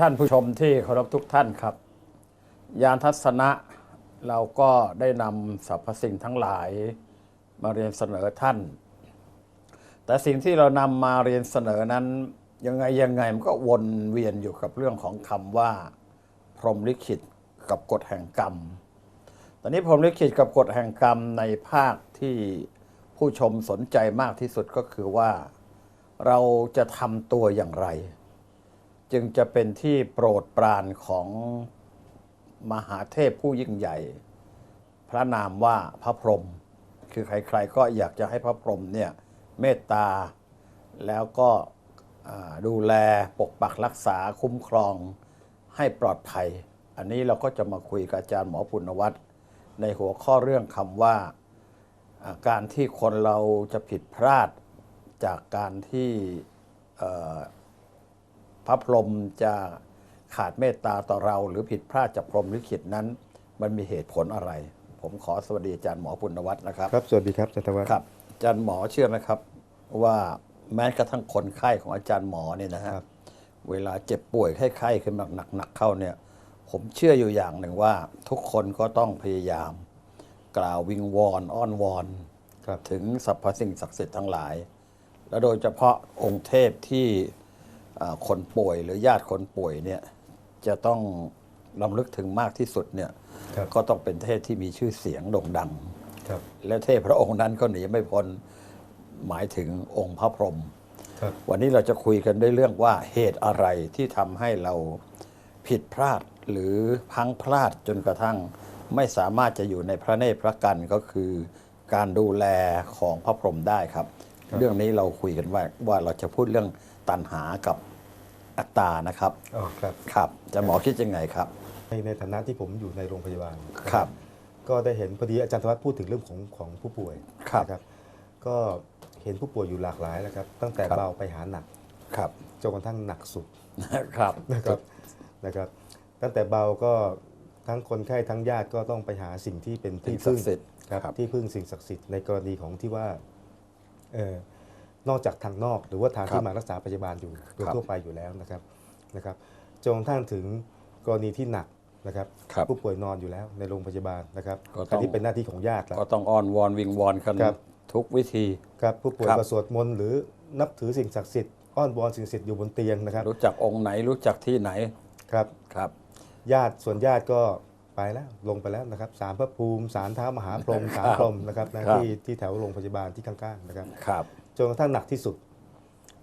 ท่านผู้ชมที่เคารพทุกท่านครับ ยานทัศนะเราก็ได้นำสรรพสิ่งทั้งหลายมาเรียนเสนอท่าน แต่สิ่งที่เรานำมาเรียนเสนอนั้นยังไงยังไงมันก็วนเวียนอยู่กับเรื่องของคำว่า พรหมลิขิตกับกฎแห่งกรรม ตอนนี้พรหมลิขิตกับกฎแห่งกรรมในภาคที่ผู้ชมสนใจมากที่สุดก็คือว่า เราจะทำตัวอย่างไร จึงจะเป็นที่โปรดปรานของมหาเทพผู้ยิ่งใหญ่ พระนามว่าพระพรหมคือใครๆก็อยากจะให้พระพรหมเนี่ยเมตตาแล้วก็ดูแลปกปักรักษาคุ้มครองให้ปลอดภัย อันนี้เราก็จะมาคุยกับอาจารย์หมอปุณวัฒน์ในหัวข้อเรื่องคำว่าการที่คนเราจะผิดพลาดจากการที่ พระพรหมจะขาดเมตตาต่อเรา หรือผิดพลาดจากพรหมลิขิตนั้น มันมีเหตุผลอะไร ผมขอสวัสดีอาจารย์หมอปุณวัฒน์นะครับ ครับสวัสดีครับจันทวัฒน์ครับอาจารย์หมอเชื่อไหมครับ ว่าแม้กระทั่งคนไข้ของอาจารย์หมอเนี่ยนะฮะครับเวลาเจ็บป่วยไข้ๆขึ้นมาหนักๆเข้าเนี่ย ผมเชื่ออยู่อย่างหนึ่งว่า ทุกคนก็ต้องพยายาม กล่าววิงวอนอ้อนวอนครับถึงสรรพสิ่งศักดิ์สิทธิ์ทั้งหลาย และโดยเฉพาะองค์เทพที่อ่า คนป่วยหรือญาติคนป่วยเนี่ยจะต้องลำลึกถึงมากที่สุดเนี่ยครับก็ต้องเป็นเทพที่มีชื่อเสียงโด่งดังครับและเทพพระองค์นั้นก็หนีไม่พ้นหมายถึงองค์พระพรหมครับวันนี้เราจะคุยกันด้วยเรื่องว่าเหตุอะไรที่ทำให้เราผิดพลาดหรือพลังพลาดจนกระทั่งไม่สามารถจะอยู่ในพระเนตรพระกันก็คือการดูแลของพระพรหมได้ครับ เรื่องนี้เราคุยกันว่าว่าเราจะพูดเรื่องตัณหากับ อัตตานะครับอ๋อครับครับอาจะหมอคิดยังไงครับ ในในฐานะที่ผมอยู่ในโรงพยาบาลครับ ก็ได้เห็นพอดีอาจารย์ธวัฒน์พูดถึงเรื่องของของผู้ป่วยครับนะก็เห็นผู้ป่วยอยู่หลากหลายแล้วครับ ตั้งแต่ครับเบาไปหาหนักครับจนกระทั่งหนักสุดครับนะครับนะครับ ตั้งแต่เบาก็ทั้งคนไข้ทั้งญาติก็ต้องไปหาสิ่งที่เป็นที่สิ่พึ่งงศักดิ์สิทธิ์ครับครับที่พึ่งสิ่งศักดิ์สิทธิ์ในกรณีของที่ว่าเอ่อ นอกจากทางนอก หรือว่าทางครัที่บมารักษาพยาบาลอยู่โดยครับทั่วไปอยู่แล้วนะครับนะครับจนกระทั่งถึงกรณีที่หนักนะครับครับผู้ป่วยนอนอยู่แล้วในโรงพยาบาลนะครับก็ต้องอันนี้เป็นหน้าที่ของญาติแล้วก็ต้องอ้อนวอนวิงวอนกันครับทุกวิธีครับผู้ป่วยครับก็สวดมนต์หรือนับถือสิ่งศักดิ์สิทธิ์อ้อนวอนสิ่งศักดิ์สิทธิ์อยู่บนเตียงนะครับ รู้จักองค์ไหนรู้จักที่ไหนครับครับญาติส่วนญาติก็ไปแล้วลงไปแล้วนะครับสารพระภูมิสารเท้ามหาพรหมสารพรหมนะครับนะครับที่ที่แถวโรงพยาบาลที่ข้างๆนะครับครับ จนกระทั่งหนักที่สุด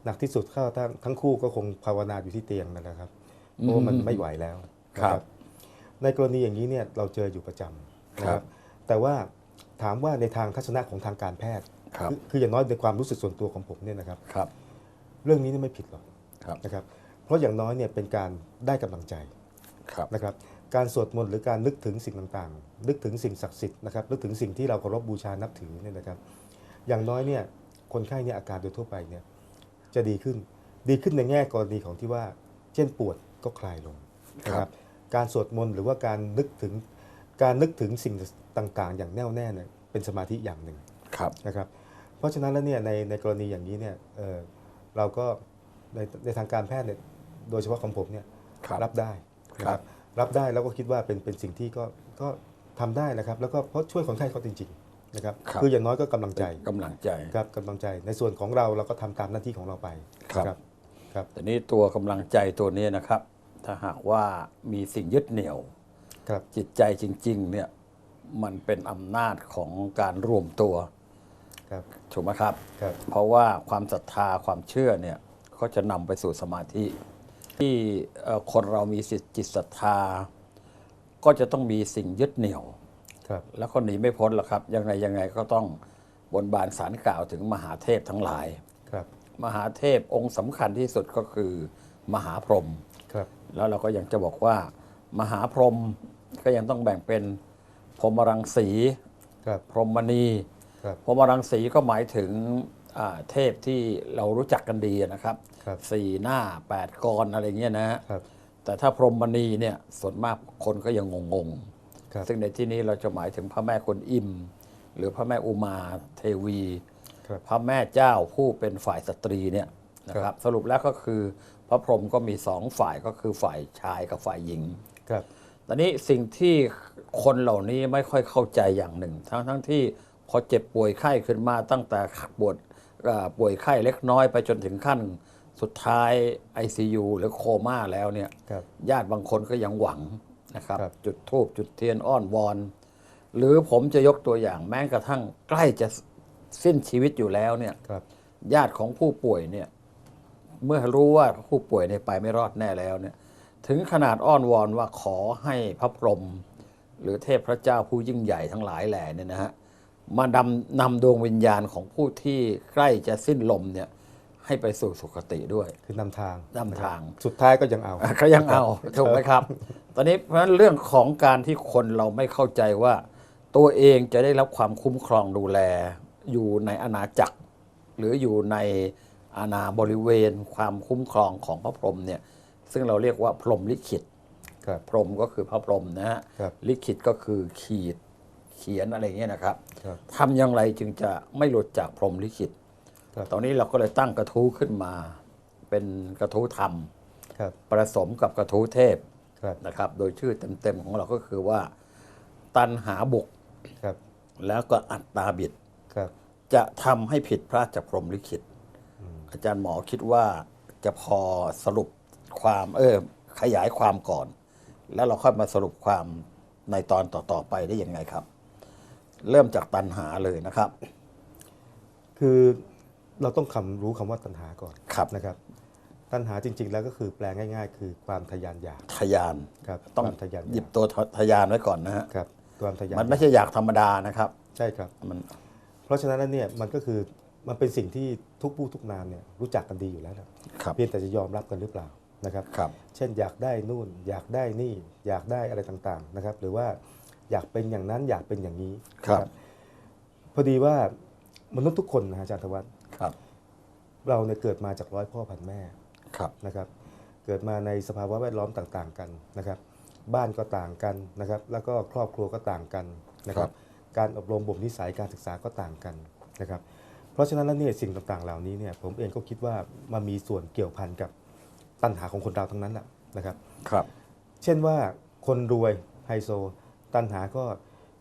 หนักที่สุดเข้าทั้งทั้งคู่ก็คงภาวนาอยู่ที่เตียงนั่นแหละครับเพราะว่ามันไม่ไหวแล้วนะครับ ในกรณีอย่างนี้เนี่ยเราเจออยู่ประจำนะคครัรับบแต่ว่าถามว่าในทางทัศนะของทางการแพทย์ครับอคืออย่างน้อยในความรู้สึกส่วนตัวของผมเนี่ยนะครับครับเรื่องนี้เนี่ยไม่ผิดหรอกครับนะครับ เพราะอย่างน้อยเนี่ยเป็นการได้กำลังใจครับนะครับ การสวดมนต์หรือการนึกถึงสิ่งต่างๆ นึกถึงสิ่งศักดิ์สิทธิ์นะครับ นึกถึงสิ่งที่เราเคารพบูชานับถือเนี่ยนะครับ อย่างน้อยเนี่ย คนไข้เนี่ยอาการโดยทั่วไปเนี่ยจะดีขึ้น ดีขึ้นในแง่กรณีของที่ว่า เช่นปวดก็คลายลงนะคครัรับ บการสวดมนต์หรือว่าการนึกถึงการนึกถึงสิ่งต่างๆ อย่างแน่วแน่เนี่ยเป็นสมาธิอย่างหนึ่ง ครับ นะครับเพราะฉะนั้นแล้วเนี่ยในในกรณีอย่างนี้เนี่ยเอ่อเราก็ในในทางการแพทย์เนี่ยโดยเฉพาะของผมเนี่ยครับรับได้นะคครัรับ บรับได้แล้วก็คิดว่าเป็นเป็นสิ่งที่ก็ก็ทำได้นะครับ แล้วก็เพราะช่วยคนไข้เขาจริงๆ นะครับครับ คืออย่างน้อยก็กำลังใจกำลังใจ ครับกำลังใจ ในส่วนของเราเราก็ทำตามหน้าที่ของเราไปครับครับ ครับ แต่นี้ตัวกำลังใจตัวนี้นะครับ ถ้าหากว่ามีสิ่งยึดเหนี่ยว ครับ จิตใจจริง ๆ เนี่ยมันเป็นอำนาจของการรวมตัวครับ ถูกไหมครับ ครับ เพราะว่าความศรัทธาความเชื่อเนี่ยก็จะนำไปสู่สมาธิ ที่เอ่อคนเรามีสิทธิจิตศรัทธา ก็จะต้องมีสิ่งยึดเหนี่ยวครับ แล้วก็หนีไม่พ้นหรอกครับ ยังไงยังไงก็ต้องบนบานสารกล่าวถึงมหาเทพทั้งหลายครับ มหาเทพองค์สำคัญที่สุดก็คือมหาพรหมครับแล้วเราก็ยังจะบอกว่า มหาพรหมก็ยังต้องแบ่งเป็นพรหมรังสีครับพรหมณีครับพรหมรังสีก็หมายถึงอ่าเทพที่เรารู้จักกันดีนะครับครับสี่หน้าแปดกรอะไรเงี้ยนะฮะครับแต่ถ้าพรหมณีเนี่ยส่วนมากคนก็ยังงงครับๆ ซึ่งในที่นี้เราจะหมายถึงพระแม่กวนอิม หรือพระแม่อุมาเทวีครับพระแม่เจ้าผู้เป็นฝ่ายสตรีเนี่ยนะครับสรุปแล้วก็คือพระพรหมก็มีสองฝ่ายก็คือฝ่ายชายกับฝ่ายหญิงครับตอนนี้สิ่งที่คนเหล่านี้ไม่ค่อยเข้าใจอย่างหนึ่ง ทั้งทั้งที่พอเจ็บป่วยไข้ขึ้นมาตั้งแต่ปวดเอ่อป่วยไข้เล็กน้อยไปจนถึงขั้นสุดท้าย ICU หรือโคม่าแล้วเนี่ยครับญาติบางคนก็ยังหวัง นะครับครับ จุดธูปจุดเทียนอ้อนวอน หรือผมจะยกตัวอย่างแม้กระทั่งใกล้จะสิ้นชีวิตอยู่แล้วเนี่ยครับญาติของผู้ป่วยเนี่ยเมื่อรู้ว่าผู้ป่วยเนี่ยไปไม่รอดแน่แล้วเนี่ยถึงขนาดอ้อนวอนว่าขอให้พระพรหมหรือเทพพระเจ้าผู้ยิ่งใหญ่ทั้งหลายแหล่เนี่ยนะฮะมานำนำดวงวิญญาณของผู้ที่ใกล้จะสิ้นลมเนี่ย ให้ไปสู่สุคติด้วยคือนำทางนำทาง สุดท้ายก็ยังเอาอะก็ยังเอาถูกไหมครับ ตอนนี้เพราะฉะนั้นเรื่องของการที่คนเราไม่เข้าใจว่า ตัวเองจะได้รับความคุ้มครองดูแล อยู่ในอาณาจักร หรืออยู่ในอาณาบริเวณ ความคุ้มครองของพระพรหมเนี่ย ซึ่งเราเรียกว่าพรหมลิขิตครับพรหมก็คือพระพรหมนะฮะครับลิขิตก็คือขีดเขียนอะไรอย่างเงี้ยนะครับครับทำอย่างไรจึงจะไม่หลุดจากพรหมลิขิตครับ ตอนนี้เราก็เลยตั้งกระทู้ขึ้นมา เป็นกระทู้ธรรมครับผสมกับกระทู้เทพครับนะครับ โดยชื่อเต็มๆของเราก็คือว่า ตันหาบุกครับแล้วก็อัตตาบิดครับจะทำให้ผิดพลาดจากพรหมลิขิต อาจารย์หมอคิดว่าจะพอสรุปความเออขยายความก่อน แล้วเราค่อยมาสรุปความในตอนต่อๆไปได้ยังไงครับ เริ่มจากตันหาเลยนะครับ คือ เราต้องคำรู้คำว่าตัณหาก่อนครับนะครับ ตัณหาจริง ๆ แล้วก็คือแปลง่าย ๆ คือความทะยานอยากทะยานครับต้องความทะยานหยิอบยากตัวทะยานไว้ก่อนนะฮะครับความทะยานมันไม่ใช่อยากธรรมดานะครับ ใช่ครับมัน เพราะฉะนั้นแล้วเนี่ยมันก็คือมันเป็นสิ่งที่ทุกผู้ทุกนามเนี่ยรู้จักกันดีอยู่แล้วนะครับเพียงแต่จะยอมรับกันหรือเปล่านะครับครับ เช่นอยากได้นู่น อยากได้นี่ อยากได้อะไรต่างๆนะครับ หรือว่าอยากเป็นอย่างนั้นอยากเป็นอย่างนี้ครับนะพอดีว่ามนุษย์ทุกคนนะฮะอาจารย์ธวัฒน์ ครับ เราเนี่ยเกิดมาจากร้อยพ่อพันแม่ครับนะครับ เกิดมาในสภาวะแวดล้อมต่างๆกันนะครับ บ้านก็ต่างกันนะครับ แล้วก็ครอบครัวก็ต่างกันนะครับ การอบรมบ่มนิสัยการศึกษาก็ต่างกันนะครับ เพราะฉะนั้นแล้วเนี่ยสิ่งต่างๆเหล่านี้เนี่ยผมเองก็คิดว่ามันมีส่วนเกี่ยวพันกับปัญหาของคนเราทั้งนั้นแหละนะครับครับ เช่นว่าคนรวยไฮโซ ตันหาก็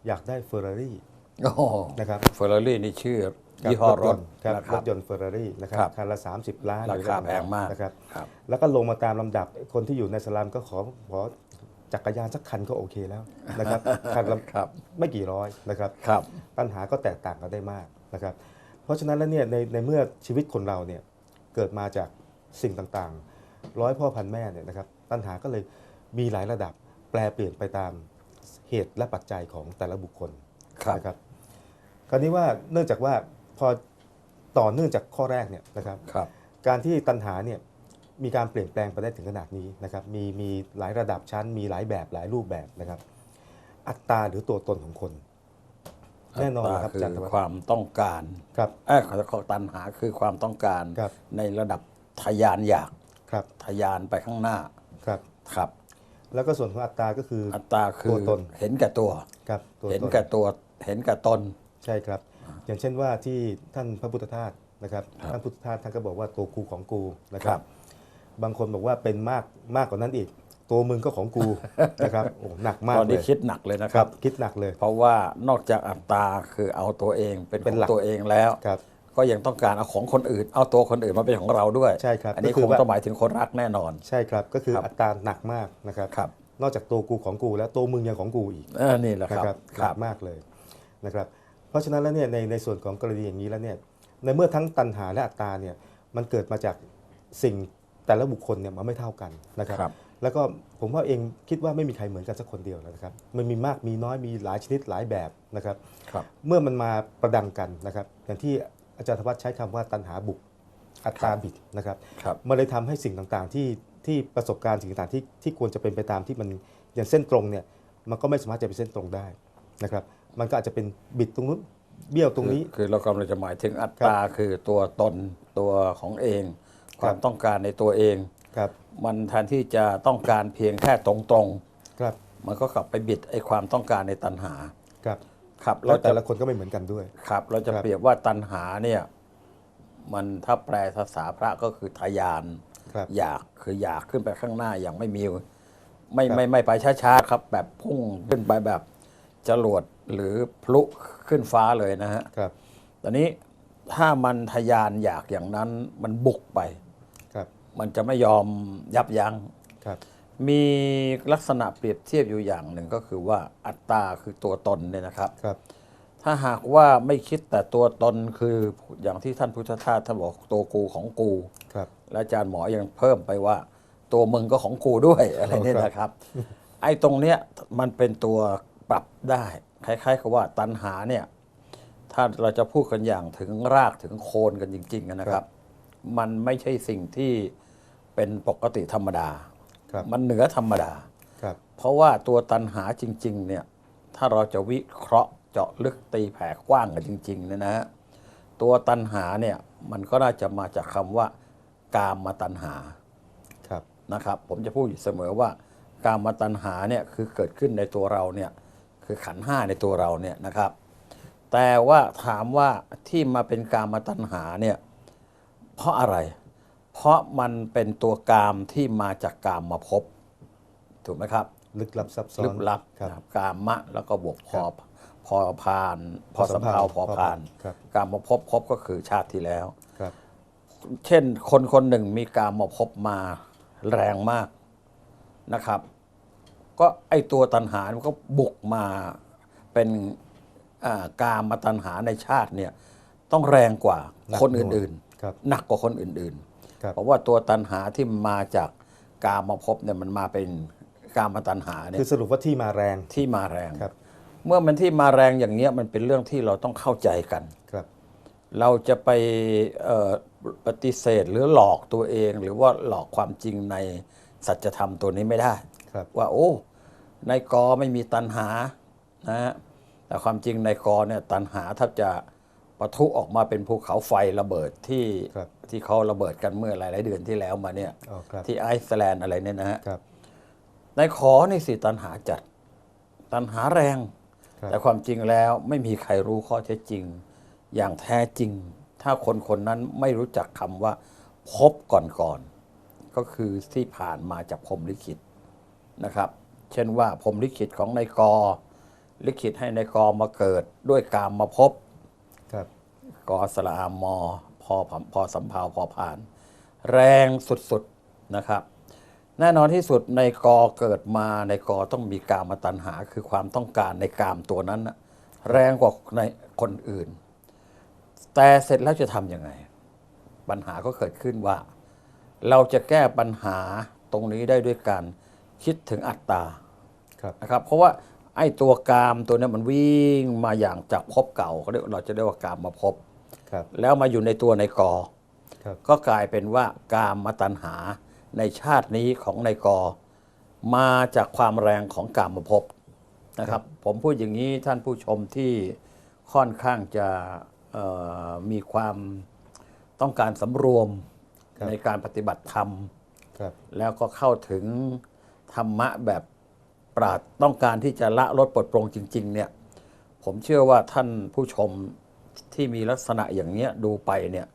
อยากได้เฟอร์รารี่โอ้โหนะครับเฟอร์รารี่นี่ชื่อครับ ยี่ห้อรถยนต์ครับนะครรับถยนต์เฟอร์รารี่นะครับครับคันละ 30 ล้านราคาแพงมากนะครับครับแล้วก็ลงมาตามลำดับคนที่อยู่ในสลามก็ขอขอจักรยานสักคันก็โอเคแล้วนะครับคันละครับไม่กี่ร้อยนะครับครับปัญหาก็แตกต่างกันได้มากนะครับ เพราะฉะนั้นแล้วเนี่ยในในเมื่อชีวิตคนเราเนี่ยเกิดมาจากสิ่งต่างๆ ร้อยพ่อพันแม่เนี่ยนะครับปัญหาก็เลยมีหลายระดับแปลเปลี่ยนไปตามเหตุและปัจจัยของแต่ละบุคคลครับนะครับคราวนี้ว่าเนื่องจากว่า พอต่อเนื่องจากข้อแรกเนี่ยนะครับครับการที่ตัณหาเนี่ยมีการเปลี่ยนแปลงไปได้ถึงขนาดนี้นะครับมีมีหลายระดับชั้น มีหลายแบบหลายรูปแบบนะครับ อัตราหรือตัวตนของคน แน่นอนนะครับคือาจารอย์ธวัฒน์ความต้องการครับเอ้ยขอตันหาคือความต้องการครับในระดับทะยานอยากครับทะยานไปข้างหน้าครับครับ แล้วก็ส่วนของอัตราก็คืออัตราคือตัวตนเห็นแก่ตัวครับตัวเห็นตนแก่ตัวเห็นแก่ตนใช่ครับ อย่างเช่นว่าที่ท่านพระพุทธทาสนะครับครับท่านพุทธทาสท่านก็บอกว่าตัวกูของกูนะคครัรับบบางคนบอกว่าเป็นมากมากกว่านั้นอีก ตัวมึงก็ของกูนะครับโอ้หนักมากตอนเลนี้ยคิดหนักเลยนะคครัรับบคิดหนักเลย เพราะว่านอกจากอัตราคือเอาตัวเองเป็นเป็นของหลักตัวเองแล้วครับก็ยังต้องการเอาของคนอื่น เอาตัวคนอื่นมาเป็นของเราด้วยใช่ครับอันนี้ก็คืคองว่าต้องหมายถึงคนรักแน่นอน ใช่ครับ ก็คือครับอัตราหนักมากนะครับครับ นอกจากตัวกูของกูแล้วตัวมึงยังของกูอีกเออนี่แหละนะคครัรับบคหรันับกมากเลยนะครับ เพราะฉะนั้นแล้วเนี่ยในในส่วนของกรณีอย่างนี้แล้วเนี่ยในเมื่อทั้งตัณหาและอัตตาเนี่ยมันเกิดมาจากสิ่งแต่ละบุคคลเนี่ยมันไม่เท่ากันนะครับ ครับ แล้วก็ผมว่าเองคิดว่าไม่มีใครเหมือนกันสักคนเดียวนะครับ มันมีมากมีน้อยมีหลายชนิดหลายแบบนะครับ ครับ เมื่อมันมาประดังกันนะครับ อย่างที่อาจารย์ธวัฒน์ใช้คำว่าตัณหาบุกอัตตาบิดนะครับ ครับ มันเลยทำให้สิ่งต่างๆที่ที่ประสบการณ์สิ่งต่างๆที่ที่ควรจะเป็นไปตามที่มันอย่างเส้นตรงเนี่ยมันก็ไม่สามารถจะเป็นเส้นตรงได้นะครับ มันก็อาจจะเป็นบิดตรงนู้นเบี้ยวตรงนี้คือคือเรากำลังจะหมายถึงอัตราคือตัวตนตัวของเองคครับวามต้องการในตัวเองครับ มันแทนที่จะต้องการเพียงแค่ตรงครับๆมันก็กลับไปบิดไอ้ความต้องการในตัณหาครับครับแล้เราวแต่จะละคนก็ไม่เหมือนกันด้วยครับ เราจะครับเปรียบว่าตัณหาเนี่ยมันถ้าแปลภาษาพระก็คือทะยานครับอยากคืออยากขึ้นไปข้างหน้าอย่างไม่มีไม่ครับไม่ไม่ไปช้าๆครับ แบบพุ่งขึ้นไปแบบจรวด หรือพลุขึ้นฟ้าเลยนะฮะครับ ตอนนี้ถ้ามันทะยานอยากอย่างนั้นมันบุกไป ครับ มันจะไม่ยอมยับยัง้งครับ มีลักษณะเปรียบเทียบอยู่อย่างหนึ่งก็คือว่าอัตตาคือตัวตนเนี่ยนะครับ ครับ ถ้าหากว่าไม่คิดแต่ตัวตนคืออย่างที่ท่านพุทธทาสท่านบอกตัวกูของกู ครับ และอาจารย์หมอยังเพิ่มไปว่า ตัวมึงก็ของกูด้วยอะไรเนี่ยนะครับ ไอ้ตรงเนี้ยมันเป็นตัวปรับได้ คล้ายๆกับว่าตัณหาเนี่ยถ้าเราจะพูดกันอย่างถึงรากถึงโคนกันจริงๆนะครับ มันไม่ใช่สิ่งที่เป็นปกติธรรมดาครับมันเหนือธรรมดาครับเพราะว่าตัวตันหาจริง ๆ เนี่ย ถ้าเราจะวิเคราะห์เจาะลึกตีแผ่กว้างกันจริงๆเนี่ยนะฮะตัวตันหาเนี่ยมันก็น่าจะมาจากคำว่า กามมาตันหาครับนะครับ ผมจะพูดอยู่เสมอว่า กามมาตันหาเนี่ยคือเกิดขึ้นในตัวเราเนี่ย คือขันธ์ห้าในตัวเราเนี่ยนะครับ แต่ว่าถามว่าที่มาเป็นกามมาตันหาเนี่ยเพราะอะไร เพราะมันเป็นตัวกามที่มาจากกามมาพบถูกไหมครับ ลึกลับซับซ้อนลึกลับครับนะครับกามะแล้วก็บวกพอครับพอพานพอสำเภาพอพานครับกามมาพบพบก็คือชาติที่แล้วครับเช่นคนคนหนึ่งมีกามมาพบมาแรงมากนะครับ ก็ไอตัวตันหามันก็บุกมาเป็นอ่ากามมาตันหาในชาติเนี่ยต้องแรงกว่าหนักคนหน่วงอื่นครับๆหนักกว่าคนอื่นครับๆเพราะว่าตัวตันหาที่มาจากกามมาพบเนี่ยมันมาเป็นกามมาตันหาเนี่คืยอสรุปว่าที่มาแรงที่มาแรงครับ เมื่อมันที่มาแรงอย่างเนี้ยมันเป็นเรื่องที่เราต้องเข้าใจกันครับ เราเราจะไปเอ่อปฏิเสธหรือหลอกตัวเอง หรือว่าหลอกความจริงในสัจธรรมตัวนี้ไม่ได้ครับ ว่าโอ้ในกอไม่มีตัณหานะฮะแต่ความจริงในกอเนี่ยตัณหาถ้าจะปะทุออกมาเป็นภูเขาไฟระเบิดที่ครับที่เขาระเบิดกันเมื่อหลาย ๆ เดือนที่แล้วมาเนี่ยอ๋อครับที่ไอซ์แลนด์อะไรเนี่ยนะฮะครับในขอนี่สิตัณหาจัด ตัณหาแรงครับแต่ความจริงแล้วไม่มีใครรู้ข้อเท็จจริง อย่างแท้จริง ถ้าคนคนนั้นไม่รู้จักคำว่าพบก่อนก่อนๆก็คือที่ผ่านมาจากพรหมลิขิต นะครับ เช่นว่าพรหมลิขิตของนายกอลิขิตให้นายกอมาเกิดด้วยกามมาพบครับกอสละอามอพอผพอสำเพาพอผ่าน แรงสุดๆนะครับ แน่นอนที่สุดในกอเกิดมาในกอต้องมีกามตัณหาคือความต้องการในกามตัวนั้นนะแรงกว่าในคนอื่น แต่เสร็จแล้วจะทำยังไง ปัญหาก็เกิดขึ้นว่า เราจะแก้ปัญหาตรงนี้ได้ด้วยการ คิดถึงอัตตาครับนะครับ เพราะว่าไอ้ตัวกามตัวเนี้มันวิ่งมาอย่างจากภพเก่าเขาเรียกเราจะเรียกว่ากามมาภพครับแล้วมาอยู่ในตัวในกอครับก็กลายเป็นว่ากามมาตัณหาในชาตินี้ของในกอ มาจากความแรงของกามมาภพนะครับ ผมพูดอย่างนี้ท่านผู้ชมที่ค่อนข้างจะเอ่อมีความต้องการสำรวมครับในการปฏิบัติธรรมครับแล้วก็เข้าถึง ธรรมะแบบปราดต้องการที่จะละลดปลดปลงจริง ๆ เนี่ย ผมเชื่อว่าท่านผู้ชมที่มีลักษณะอย่างเนี้ยดูไปเนี่ย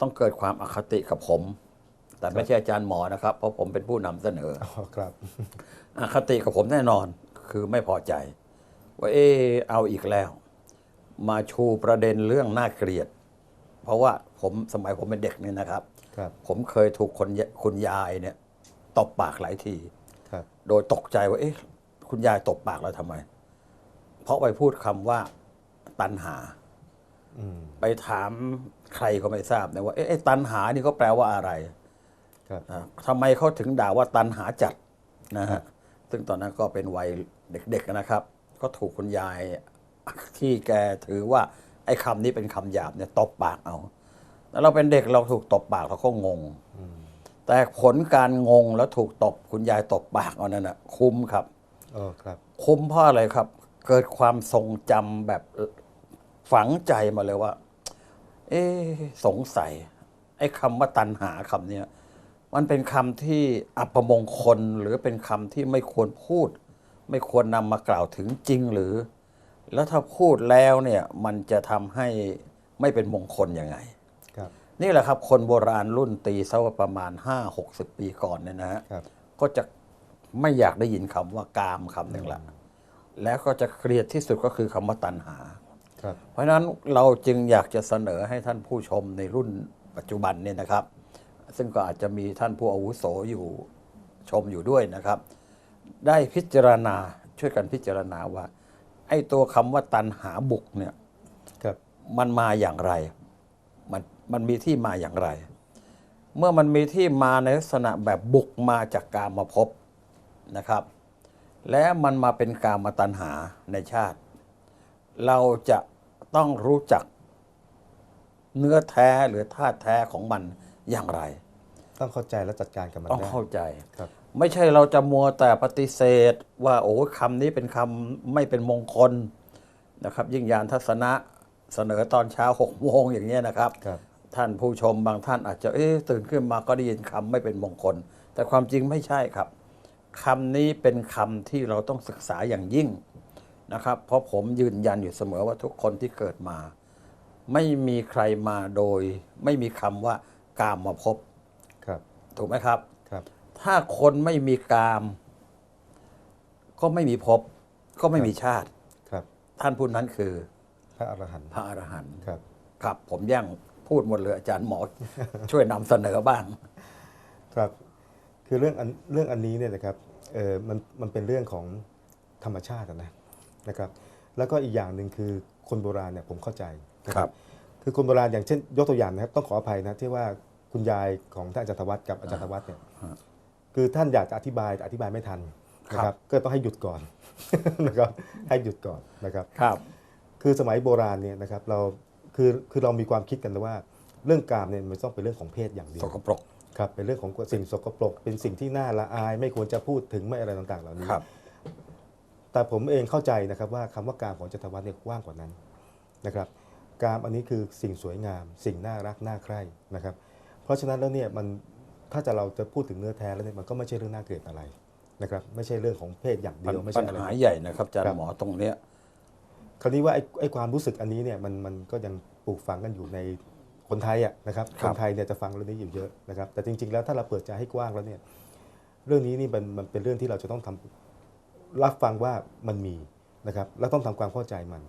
ต้องเกิดความอคติกับผม แต่ไม่ใช่อาจารย์หมอนะครับ เพราะผมเป็นผู้นำเสนอ อ๋อครับ อคติกับผมแน่นอนคือไม่พอใจ ว่าเออเอาอีกแล้ว มาชูประเด็นเรื่องน่าเกลียด เพราะว่าผมสมัยผมเป็นเด็กเนี่ยนะครับ ครับ ผมเคยถูกคนยคุณยายเนี่ยตบปากหลายทีครับ โดยตกใจว่า เอ๊ะ คุณยายตบปากเราทำไม เพราะไปพูดคำว่าตันหาอืมไปถามใครก็ไม่ทราบนะว่า เอ๊ะไอ้ตันหานี่ก็แปลว่าอะไรครับอ่าทำไมเขาถึงด่าว่าตันหาจัดนะฮะซึ่งตอนนั้นก็เป็นวัยเด็ก ๆนะครับ ก็ถูกคุณยายที่แกถือว่า ไอ้คำนี้เป็นคำหยาบเนี่ยตบปากเอา แล้วเราเป็นเด็กเราถูกตบปากเราก็งง แต่ผลการงงแล้วถูกตบคุณยายตบปากเอานั่นนะคุ้มครับอ๋อครับ คุ้มเพราะอะไรครับ เกิดความทรงจำแบบฝังใจมาเลยว่า เอ๊ะสงสัย ไอ้คำว่าตันหาคำเนี้ยมันเป็นคำที่อัปมงคลหรือเป็นคำที่ไม่ควรพูด ไม่ควรนำมากล่าวถึงจริงหรือ แล้วถ้าพูดแล้วเนี่ย มันจะทำให้ไม่เป็นมงคลยังไงครับ นี่แหละครับ คนโบราณรุ่นตีซะว่าประมาณ 5 60 ปีก่อนเนี่ยนะฮะครับ ก็จะไม่อยากได้ยินคำว่ากามคำหนึ่งละแล้วก็จะเกลียดที่สุดก็คือคำว่าตัณหา ครับ เพราะฉะนั้นเราจึงอยากจะเสนอให้ท่านผู้ชมในรุ่นปัจจุบันเนี่ยนะครับ ซึ่งก็อาจจะมีท่านผู้อาวุโสอยู่ชมอยู่ด้วยนะครับ ได้พิจารณาช่วยกันพิจารณาว่า ไอ้ตัวคำว่าตันหาบุกเนี่ยครับ มันมาอย่างไร มันมันมีที่มาอย่างไร เมื่อมันมีที่มาในลักษณะแบบบุกมาจากการมาพบนะครับ และมันมาเป็นการมาตันหาในชาติ เราจะต้องรู้จักเนื้อแท้หรือธาตุแท้ของมันอย่างไร ต้องเข้าใจและจัดการกับมันต้องได้เข้าใจครับ ไม่ใช่เราจะมัวแต่ปฏิเสธ ว่าโอ้คำนี้เป็นคำไม่เป็นมงคลนะครับ ยิ่งยานทัศนะเสนอตอนเช้าหกโมงอย่างเงี้ยนะครับครับ ท่านผู้ชมบางท่านอาจจะเอ๊ะตื่นขึ้นมาก็ได้ยินคำไม่เป็นมงคล แต่ความจริงไม่ใช่ครับคำนี้เป็นคำที่เราต้องศึกษาอย่างยิ่งนะครับ เพราะผมยืนยันอยู่เสมอว่าทุกคนที่เกิดมา ไม่มีใครมาโดย ไม่มีคำว่ากามมาพบครับ ถูกไหมครับครับ ถ้าคนไม่มีกาม ก็ไม่มีภพก็ไม่มีชาติครับ ท่านผู้นั้นคือ พระอรหันต์พระอรหันต์ครับ ครับผมแย่ง พูดหมดเลยอาจารย์หมอช่วยนำเสนอบ้างครับคือเรื่องอันเรื่องอันนี้เนี่ยนะครับเออมันมันเป็นเรื่องของธรรมชาติอะนะนะครับ แล้วก็อีกอย่างหนึ่งคือคนโบราณเนี่ยผมเข้าใจนะครับ คือคนโบราณอย่างเช่น ยกตัวอย่างนะครับ ต้องขออภัยนะที่ว่าคุณยายของท่านอาจารย์ธวัฒน์กับอาจารย์ธวัฒน์เนี่ยฮะคือท่านอยากจะอธิบายแต่อธิบายไม่ทันนะคครัรับบก็ต้องให้หยุดก่อนนะครับให้หยุดก่อนนะครับครับ คือสมัยโบราณเนี่ยนะครับเรา คือคือเรามีความคิดกันนะว่า เรื่องกามเนี่ยมันต้องเป็นเรื่องของเพศอย่างเดียสวกปรกครับเป็นเรื่องของสิ่งสกปรก เป็นสิ่งที่น่าละอาย ไม่ควรจะพูดถึงไม่อะไรต่างๆ เหล่านี้ครับ แต่ผมเองเข้าใจนะครับว่าคำว่ากามของจัตวัฒน์เนี่ยกว้างกว่านั้นนะครับกามอันนี้คือสิ่งสวยงาม สิ่งน่ารักน่าใคร่นะครับ เพราะฉะนั้นแล้วเนี่ยมันถ้าจะเราจะพูดถึงเนื้อแท้แล้วเนี่ยมันก็ไม่ใช่เรื่องน่าเกลียดอะไรนะครับ ไม่ใช่เรื่องของเพศอย่างเดียวไม่ปัใช่ญอะไรหาใหญ่นะครับอาจารครัย์บหมอตรงเนี้ย คราวนี้ว่าไอ้ไอ้ความรู้สึกอันนี้เนี่ยมันมันก็ยังปลูกฝังกันอยู่ในคนไทยอะนะครับคนไทยเนี่ยจะฟังเรื่องนี้อยู่เยอะนะครับแต่จริง ๆ แล้วถ้าเราเปิดใจให้กว้างแล้วเนี่ยเรื่องนี้นี่มันมันเป็นเรื่องที่เราจะต้องทำรับฟังว่ามันมีนะครับแล้วต้องทำความเข้าใจมัน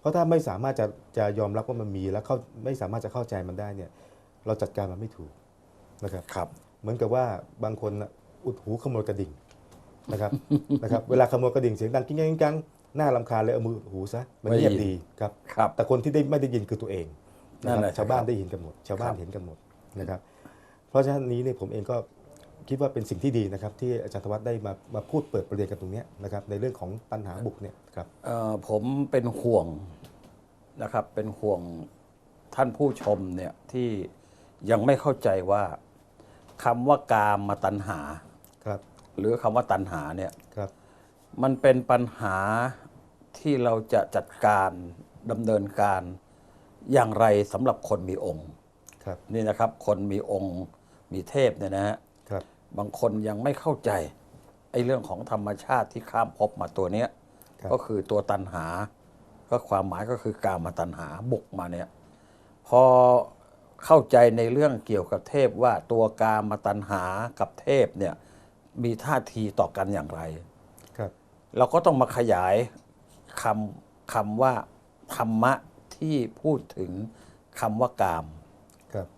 เพราะถ้าไม่สามารถจะจะยอมรับว่ามันมี แล้วเข้าไม่สามารถจะเข้าใจมันได้เนี่ยเราจัดการมันไม่ถูกนะครับครับ เหมือนกับว่าบางคนน่ะอุดหูขโมยกระดิ่งนะครับนะครับเวลาขโมยกระดิ่งเสียงดังกิ้งกิ้งกังห น้าลำคาญเลยเอามืออุดหูซะมันเงียบไม่ได้ยินดีครับ ครับ แต่คนที่ได้ไม่ได้ยินคือตัวเองนั่นแหละครับชาวบ้านครับได้ยินกันหมด ชาวบ้านครับเห็นกันหมดนะครับ เพราะฉะนั้นนี้เนี่ยผมเองก็คิดว่าเป็นสิ่งที่ดีนะครับ ที่อาจารย์ธวัฒน์ได้มามาพูดเปิดประเด็นกันตรงเนี้ยนะครับ ในเรื่องของปัญหาบุกเนี่ยครับ เอ่อผมเป็นห่วงนะครับ เป็นห่วงท่านผู้ชมเนี่ยที่ยังไม่เข้าใจว่าคำว่ากามมาตัณหา ครับ หรือคำว่าตัณหาเนี่ยครับ มันเป็นปัญหา ที่เราจะจัดการดำเนินการอย่างไรสำหรับคนมีองค์ครับนี่นะครับ คนมีองค์มีเทพเนี่ยนะฮะครับ บางคนยังไม่เข้าใจไอ้เรื่องของธรรมชาติที่ข้ามภพมาตัวเนี้ยครับ ก็คือตัวตันหา ก็ความหมายก็คือการมาตันหาบุกมาเนี่ยพอเข้าใจในเรื่องเกี่ยวกับเทพว่าตัวกามาตันหากับเทพเนี่ยมีท่าทีต่อกันอย่างไร ครับ เราก็ต้องมาขยาย คำคำว่าธรรมะที่พูดถึงคำว่ากามครับ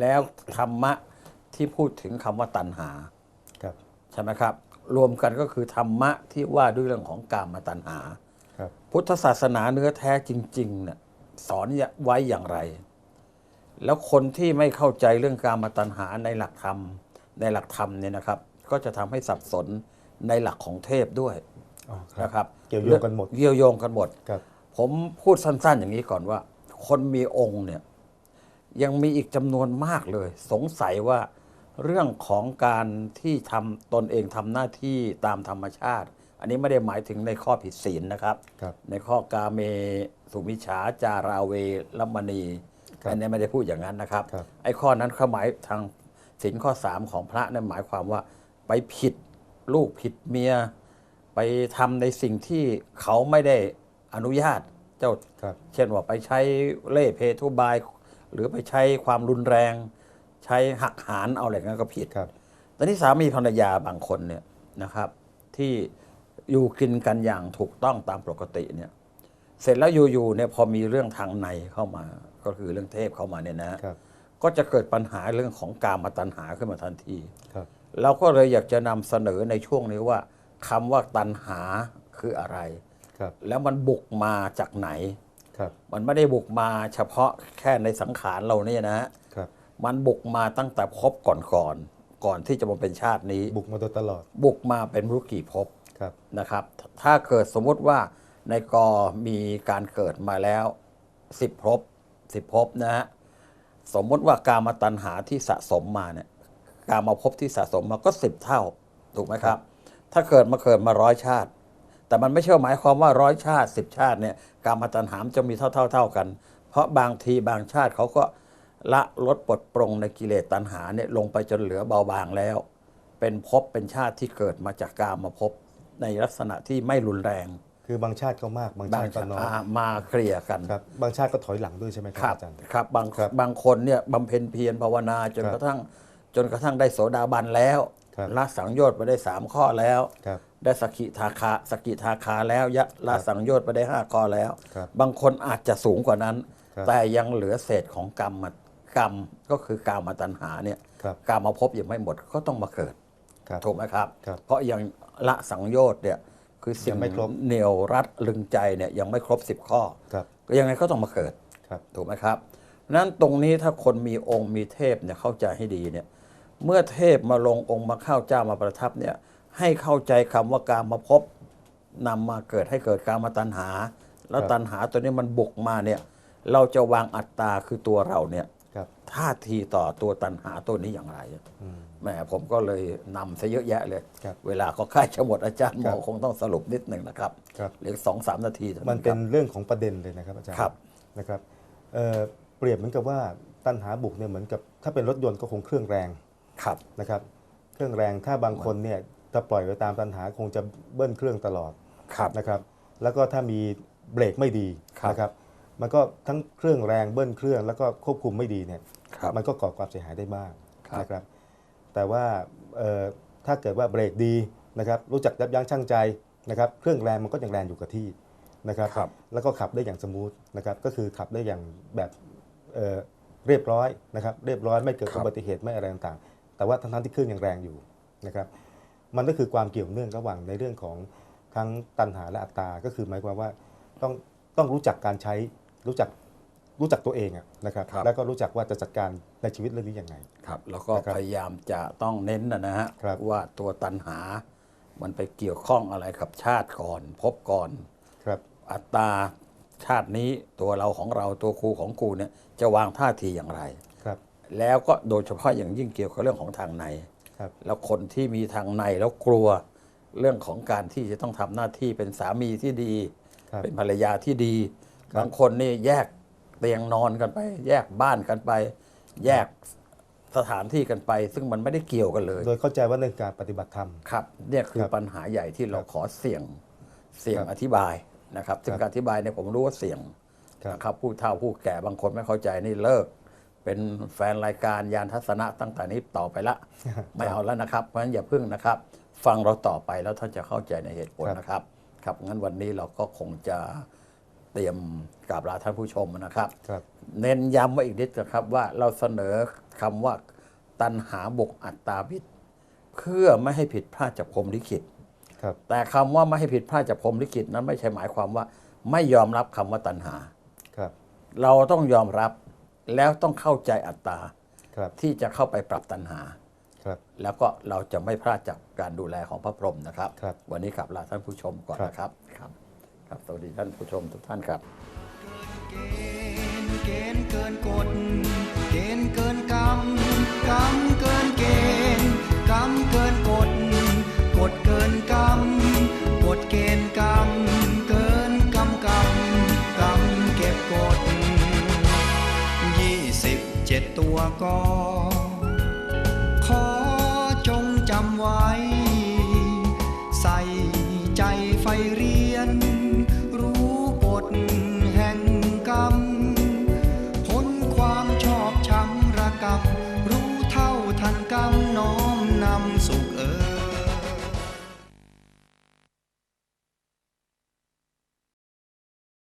แล้วธรรมะที่พูดถึงคำว่าตัณหาครับใช่ไหมครับ รวมกันก็คือธรรมะที่ว่าด้วยเรื่องของกามมาตัณหาครับ พุทธศาสนาเนื้อแท้จริงๆเนี่ยสอนไว้อย่างไร แล้วคนที่ไม่เข้าใจเรื่องการมาตัณหาในหลักธรรม ในหลักธรรมเนี่ยนะครับ ก็จะทำให้สับสนในหลักของเทพด้วยอ๋อครับนะครับ เกี่ยวโยงกันหมด เกี่ยวโยงกันหมดครับ ผมพูดสั้น ๆ อย่างนี้ก่อนว่า คนมีองค์เนี่ยยังมีอีกจำนวนมากเลย สงสัยว่าเรื่องของการที่ทำตนเองทำหน้าที่ตามธรรมชาติ อันนี้ไม่ได้หมายถึงในข้อผิดศีลนะครับครับในข้อกาเมสุมิฉาจาราเวลมณีครับอันนี้ไม่ได้พูดอย่างนั้นนะครับครับไอ้ข้อนั้นเขาหมายทางศีลข้อสามของพระนั่นหมายความว่าไปผิดลูกผิดเมีย ไปทำในสิ่งที่เขาไม่ได้อนุญาตเจ้าครับเช่นว่าไปใช้เล่ห์เพทุบาย หรือไปใช้ความรุนแรง ใช้หักหารเอาอะไรนั้นก็ผิดครับตอนนี้สามีภรรยาบางคนเนี่ยนะครับ ที่อยู่กินกันอย่างถูกต้องตามปกติเนี่ย เสร็จแล้วอยู่ๆเนี่ยพอมีเรื่องทางในเข้ามา ก็คือเรื่องเทพเข้ามาเนี่ยนะครับก็จะเกิดปัญหาเรื่องของกามตัณหาขึ้นมาทันทีครับเราก็เลยอยากจะนำเสนอในช่วงนี้ว่า คำว่าตัณหาคืออะไร ครับ แล้วมันบุกมาจากไหน ครับ มันไม่ได้บุกมาเฉพาะแค่ในสังขารเราเนี่ยนะฮะครับ มันบุกมาตั้งแต่พบก่อนก่อนๆก่อนที่จะมาเป็นชาตินี้ บุกมาโดยตลอด บุกมาเป็นรุกี่ภพครับ นะครับ ถ้าเกิดสมมุติว่าในกอมีการเกิดมาแล้วสิบภพสิบภพนะฮะสมมติว่าการมาตัณหาที่สะสมมาเนี่ยการมาภพที่สะสมมาก็สิบเท่าถูกไหมครับ ถ้าเกิดมาเกิดมาร้อยชาติ แต่มันไม่ใช่หมายความว่าร้อยชาติสิบชาติเนี่ยการมาตัณหามนจะมีเท่าเท่าเท่ากัน เพราะบางทีบางชาติเขาก็ละลดปลดปรงในกิเลสตัณหาเนี่ยลงไปจนเหลือเบาบางแล้ว เป็นภพเป็นชาติที่เกิดมาจากกามมาภพในลักษณะที่ไม่รุนแรง คือบางชาติก็มากบางบาชางติก็ชาติน้อยอ่ามาเคลียร์กันครับบางชาติก็ถอยหลังด้วยใช่ไหมคครัรับบอาจารย์ครับบางครับบางคนเนี่ยบำเพ็ญเพียรภาวนาจนครับกระทั่งจนกระทั่งได้โสดาบันแล้วครับ ละสังโยชน์ไปได้สามข้อแล้วครับได้สกิทาคาสกิทาคาแล้วยะละครับสังโยชน์ไปได้ห้าข้อแล้วครับบางคนอาจจะสูงกว่านั้นครับแต่ยังเหลือเศษของกรรมมากรรมก็คือกรรมตัณหาเนี่ยครับกรรมมาพบยังไม่หมดก็ต้องมาเกิดครับถูกไหมครับครับ เพราะยังละสังโยชน์เนี่ยคือสิ่ยังไม่ครบเหนียวรัดลึงใจเนี่ยยังไม่ครบสิบข้อครับก็ยังไงก็ต้องมาเกิดครับถูกไหมครับนั้นตรงนี้ถ้าคนมีองค์มีเทพเนี่ยเข้าใจให้ดีเนี่ย เมื่อเทพมาลงองค์มาเข้าเจ้ามาประทับเนี่ยให้เข้าใจคำว่าการมาพบนำมาเกิดให้เกิดการมาตัณหา แล้วครับตัณหาตัวนี้มันบุกมาเนี่ยเราจะวางอัตตาคือตัวเราเนี่ยครับท่าทีต่อตัวตัณหาตัวนี้อย่างไรอืมแหมผมก็เลยนำซะเยอะแยะเลยครับเวลาก็ใกล้จะหมดอาจารย์หมอครับคงต้องสรุปนิดหนึ่งนะครับครับเหลือสองสามนาทีท่ามันคเป็รันบเรื่องของประเด็นเลยนะครับอาจารย์ครับนะครับเอ่อเปรียบเหมือนกับว่าตัณหาบุกเนี่ยเหมือนกับถ้าเป็นรถยนต์ก็คงเครื่องแรง ครับนะครับ เครื่องแรงถ้าบางคนเนี่ยถ้าปล่อยไปตามตัณหาคงจะเบิ้ลเครื่องตลอดครับนะครับ แล้วก็ถ้ามีเบรกไม่ดีครับนะครับ มันก็ทั้งเครื่องแรงเบิ้ลเครื่องแล้วก็ควบคุมไม่ดีเนี่ยครับมันก็ก่อความเสียหายได้มากครับนะครับ แต่ว่าเอ่อถ้าเกิดว่าเบรกดีนะครับ รู้จักยับยั้งชั่งใจนะครับ เครื่องแรงมันก็ยังแรงอยู่กับที่นะครับครับแล้วก็ขับได้อย่างสมูทนะครับ ก็คือขับได้อย่างแบบเอ่อเรียบร้อยนะครับ เรียบร้อยไม่เกิดครับอุบัติเหตุไม่อะไรต่างๆ แต่ว่าทั้งๆที่เครื่องยังแรงอยู่นะครับมันก็คือความเกี่ยวเนื่องระหว่างในเรื่องของทั้งตัณหาและอัตตา ก็คือหมายความว่าต้องต้องรู้จักการใช้รู้จักรู้จักตัวเองอะนะครับครับแล้วก็รู้จักว่าจะจัดการในชีวิตเรื่องนี้ยังไงครับ แล้วก็นะครับพยายามจะต้องเน้นนะนะฮะครับว่าตัวตันหา มันไปเกี่ยวข้องอะไรกับชาติก่อนพบก่อนครับอัตตราชาตินี้ตัวเราของเราตัวครูของกูเนี่ยจะวางท่าทีอย่างไรครับ แล้วก็โดยเฉพาะอย่างยิ่งเกี่ยวกับเรื่องของทางในครับ แล้วคนที่มีทางในแล้วกลัวเรื่องของการที่จะต้องทำหน้าที่เป็นสามีที่ดี ครับเป็นภรรยาที่ดีครับบางคนนี่แยกเตียงนอนกันไป แยกบ้านกันไป แยกสถานที่กันไป ซึ่งมันไม่ได้เกี่ยวกันเลย โดยเข้าใจว่าเรื่องการปฏิบัติธรรม ครับเนี่ยคือครับปัญหาใหญ่ที่เราขอเสี่ยงเสี่ยงครับอธิบายนะครับซึ่งครับการอธิบายเนี่ยผมรู้ว่าเสี่ยงครับ นะครับผู้เฒ่าผู้แก่บางคนไม่เข้าใจนี่เลิก เป็นแฟนรายการยานทัศนะตั้งแต่นี้ต่อไปละ ไม่เอาแล้วนะครับ เพราะฉะนั้นอย่าพึ่งนะครับ ฟังเราต่อไปแล้วท่านจะเข้าใจในเหตุผลครับนะครับ ครับงั้นวันนี้เราก็คงจะเตรียมกราบลาท่านผู้ชมนะครับครับเน้นย้ำไว้อีกนิดนะครับว่าเราเสนอคำว่าตันหาบกอัตตาวิดเพื่อไม่ให้ผิดพลาดจากพรหมลิขิตครับแต่คำว่าไม่ให้ผิดพลาดจากพรหมลิขิตนั้นไม่ใช่หมายความว่า ไม่ยอมรับคำว่าตันหาครับเราต้องยอมรับ แล้วต้องเข้าใจอัตตาครับ ที่จะเข้าไปปรับตัณหา ครับ แล้วก็เราจะไม่พลาดจากการดูแลของพระพรหมนะครับ ครับ วันนี้กลับลาท่านผู้ชมก่อนครับนะครับ ครับ ครับสวัสดีท่านผู้ชมทุกท่านครับ เกณฑ์เกณฑ์เกินกฎเกณฑ์เกินกรรมกรรมเกินเกณฑ์กรรมเกินกฎกฎเกินกรรมกฎเกณฑ์กรรม จ็ดตัวก็ ขอจงจำไว้ ใส่